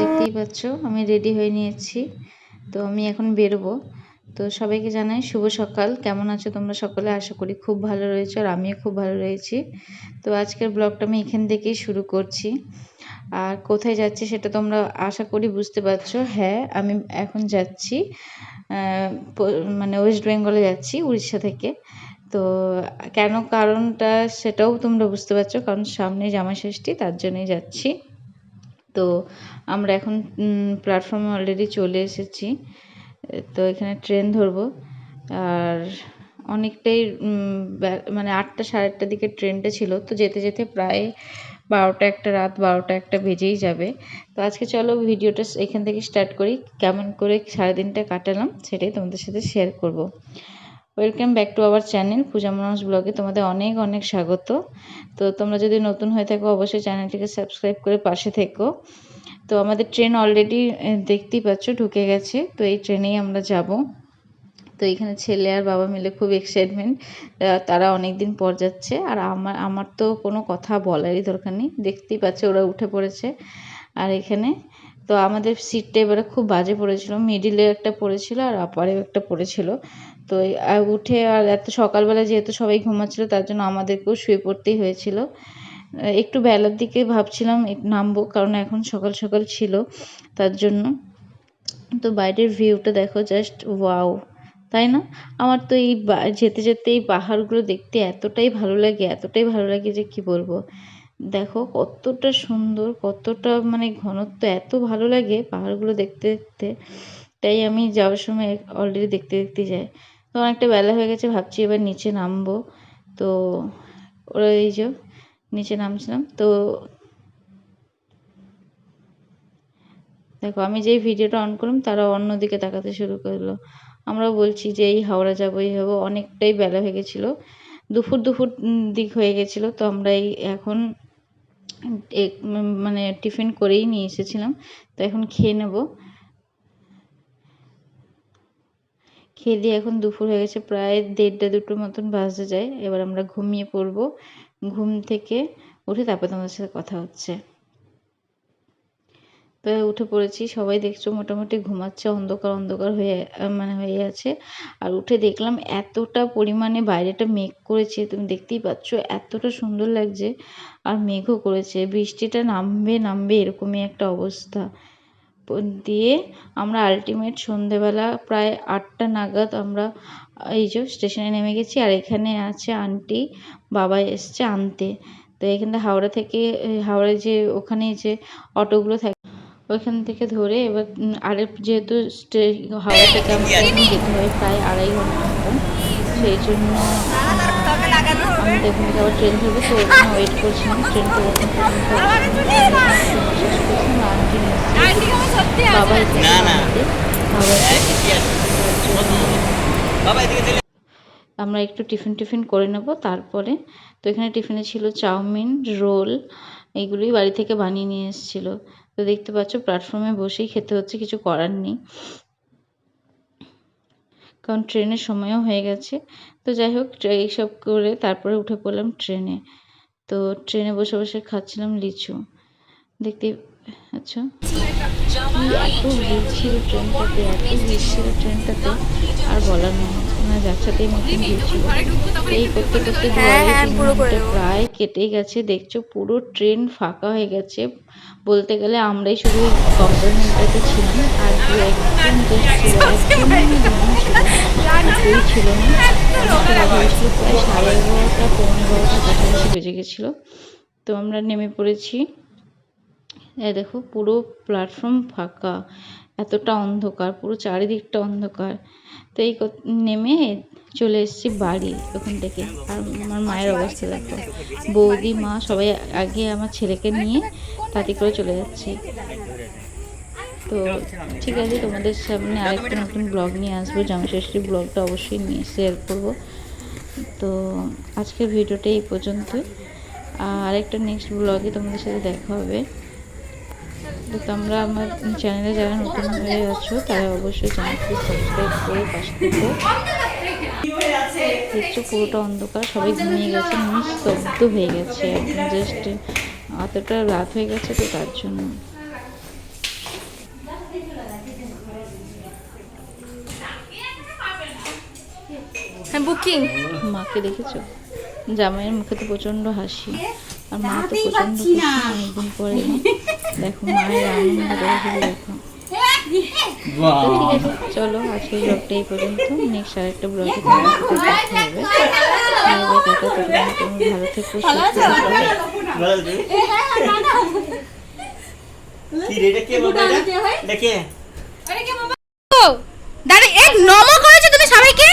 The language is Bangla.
দেখতেই পাচ্ছ আমি রেডি হয়ে নিয়েছি। তো আমি এখন বেরোবো। তো সবাইকে জানাই শুভ সকাল। কেমন আছো তোমরা সকলে? আশা করি খুব ভালো রয়েছো আর আমিও খুব ভালো রয়েছি। তো আজকের ব্লগটা আমি এখান থেকেই শুরু করছি। আর কোথায় যাচ্ছি সেটা তোমরা আশা করি বুঝতে পারছ। হ্যাঁ আমি এখন যাচ্ছি মানে ওয়েস্ট বেঙ্গলে যাচ্ছি, উড়িষ্যা থেকে। তো কেন কারণটা সেটাও তোমরা বুঝতে পারছ, কারণ সামনে জামা ষষ্ঠী তার জন্যই যাচ্ছি। তো আমরা এখন প্ল্যাটফর্মে অলরেডি চলে এসেছি। তো এখানে ট্রেন ধরবো। আর অনেকটাই মানে আটটা সাড়ে আটটার দিকে ট্রেনটা ছিল। তো যেতে যেতে প্রায় বারোটা একটা, রাত বারোটা একটা বেজেই যাবে। তো আজকে চলো ভিডিওটা এখান থেকে স্টার্ট করি। কেমন করে সারাদিনটা কাটালাম সেটাই তোমাদের সাথে শেয়ার করব। Welcome back to our channel Puja মানুষ ব্লগে তোমাদের অনেক অনেক স্বাগত। তো তোমরা যদি নতুন হয়ে থাকো, অবশ্যই চ্যানেলটিকে সাবস্ক্রাইব করে পাশে থেকো। তো আমাদের ট্রেন অলরেডি দেখতেই পাচ্ছ ঢুকে গেছে। তো এই ট্রেনেই আমরা যাব। তো এখানে ছেলে আর বাবা মিলে খুব এক্সাইটমেন্ট তারা অনেক দিন পর যাচ্ছে। আর আমার আমার তো কোনো কথা বলারই দরকার নেই। দেখতেই পাচ্ছে ওরা উঠে পড়েছে। আর এখানে, তো আমাদের সিটটা এবারে খুব বাজে পড়েছিল। মিডিলে একটা পড়েছিল আর আপারেও একটা পড়েছিল। তো উঠে আর এত সকালবেলা যেহেতু সবাই ঘুমাচ্ছিল, তার জন্য আমাদেরকেও শুয়ে পড়তেই হয়েছিল। একটু বেলার দিকে ভাবছিলাম নামবো, কারণ এখন সকাল সকাল ছিল, তার জন্য। তো বাইরের ভিউটা দেখো জাস্ট ওয়াও তাই না? আমার তো এই যেতে যেতে এই পাহাড়গুলো দেখতে এতটাই ভালো লাগে, এতটাই ভালো লাগে যে কি বলব। দেখো কতটা সুন্দর, কতটা মানে ঘনত্ব, এত ভালো লাগে পাহাড়গুলো দেখতে দেখতে। তাই আমি যাওয়ার সময় অলরেডি দেখতে দেখতে যাই। তো অনেকটা বেলা হয়ে গেছে, ভাবছি এবার নিচে নামবো। তো ওরা এই যে নিচে নামছিলাম। তো দেখো, আমি যেই ভিডিওটা অন করলাম, তারা অন্যদিকে তাকাতে শুরু করল। আমরা বলছি যে, এই হাওড়া যাব, এই হব। অনেকটাই বেলা হয়ে গেছিল। দুপুর দুপুর দিক হয়ে গেছিল। তো আমরা এই এখন মানে টিফিন করেই নিয়ে এসেছিলাম। তো এখন খেয়ে নেব। খেয়ে দিয়ে এখন দুপুর হয়ে গেছে। প্রায় দেড়টা, দুটোর মতন বাজতে যায়। এবার আমরা ঘুমিয়ে পড়ব। ঘুম থেকে উঠে তারপর তোমাদের সাথে কথা হচ্ছে। তো উঠে পড়েছি, সবাই দেখছ মোটামুটি ঘুমাচ্ছে, অন্ধকার অন্ধকার হয়ে মানে হয়ে আছে। আর উঠে দেখলাম এতটা পরিমাণে বাইরেটা মেঘ করেছে, তুমি দেখতেই পাচ্ছ এতটা সুন্দর লাগছে। আর মেঘও করেছে, বৃষ্টিটা নামবে নামবে এরকমই একটা অবস্থা। দিয়ে আমরা আলটিমেট সন্ধেবেলা প্রায় আটটা নাগাদ আমরা, এই যে স্টেশনে নেমে গেছি আর এখানে আছে আন্টি বাবা এসছে আনতে। তো এখানে হাওড়া থেকে হাওড়ায় যে ওখানে যে অটোগুলো থাকে ওইখান থেকে ধরে এবার আরে যেহেতু হাওড়া থেকে এখন যেতে হয় প্রায় আড়াই ঘণ্টা সেই জন্য আমি আবার ট্রেন ধরবো তো ওয়েট করছিলাম ট্রেনটা ওখান বাবা এসেছে না, না। বাবা বাবা আমরা একটু টিফিন টিফিন করে নেব তারপরে তো এখানে টিফিনে ছিল চাউমিন রোল এইগুলোই বাড়ি থেকে বানিয়ে নিয়ে এসেছিল। তো দেখতে পাচ্ছ প্ল্যাটফর্মে বসেই খেতে হচ্ছে কিছু করার নেই। কারণ ট্রেনের সময়ও হয়ে গেছে। তো যাই হোক এইসব করে তারপরে উঠে পড়লাম ট্রেনে। তো ট্রেনে বসে বসে খাচ্ছিলাম লিচু। দেখতে আচ্ছা। এত ভিড় ছিল ট্রেনটাতে এত ভিড় ছিল ট্রেনটাতে আর বলার নয় না যাচ্ছাতেই মতন ভিড় ছিল এই করতে করতে। প্রায় কেটে গেছে। দেখছ পুরো ট্রেন ফাঁকা হয়ে গেছে। বলতে গেলে আমরাই শুধু কম্পার্টমেন্টটাতে ছিলাম। আর দু একজন ছিল। না দুজন ছিল কেউই ছিল না। অনেকটা বাধা হয়েছিল প্রায় সাড়ে এগারোটা পৌনে বারোটা কাছাকাছি বেজে গেছিল। তো আমরা নেমে পড়েছি। দেখো পুরো প্ল্যাটফর্ম ফাঁকা। এতটা অন্ধকার, পুরো চারিদিকটা অন্ধকার। তো এই নেমে চলে এসেছি বাড়ি ওখান থেকে। আর আমার মায়ের অবস্থা দেখো। বৌদি, মা সবাই আগে আমার ছেলেকে নিয়ে তাতে করে চলে যাচ্ছি। তো ঠিক আছে, তোমাদের সামনে আরেকটা নতুন ব্লগ নিয়ে আসব। জামশেষ্ঠী ব্লগটা অবশ্যই নিয়ে শেয়ার করব। তো আজকের ভিডিওটা এই পর্যন্তই। আর একটা নেক্সট ব্লগে তোমাদের সাথে দেখা হবে। তো তোমরা আমার চ্যানেলে যারা নতুন হয়ে আছো, তারা অবশ্যই চ্যানেলটি সাবস্ক্রাইব করে পাশে থেকে। দেখছ পুরোটা অন্ধকার, সবাই ঘুমিয়ে গেছে নিস্তব্ধ হয়ে গেছে জাস্ট অতটা রাত হয়ে গেছে তো তার জন্য। হ্যাঁ বুকিং। মাকে দেখেছ? জামাইয়ের মুখে তো প্রচণ্ড হাসি, আর মা তো প্রচণ্ড খুশি, অনেকদিন পরে। দেখো দেখো চলো আজকে ব্লগটা এই পর্যন্ত। নেক্সট আর একটা ব্লগে ভালো থেকো দাঁড়িয়ে এক নমো করেছ তুমি সবাইকে?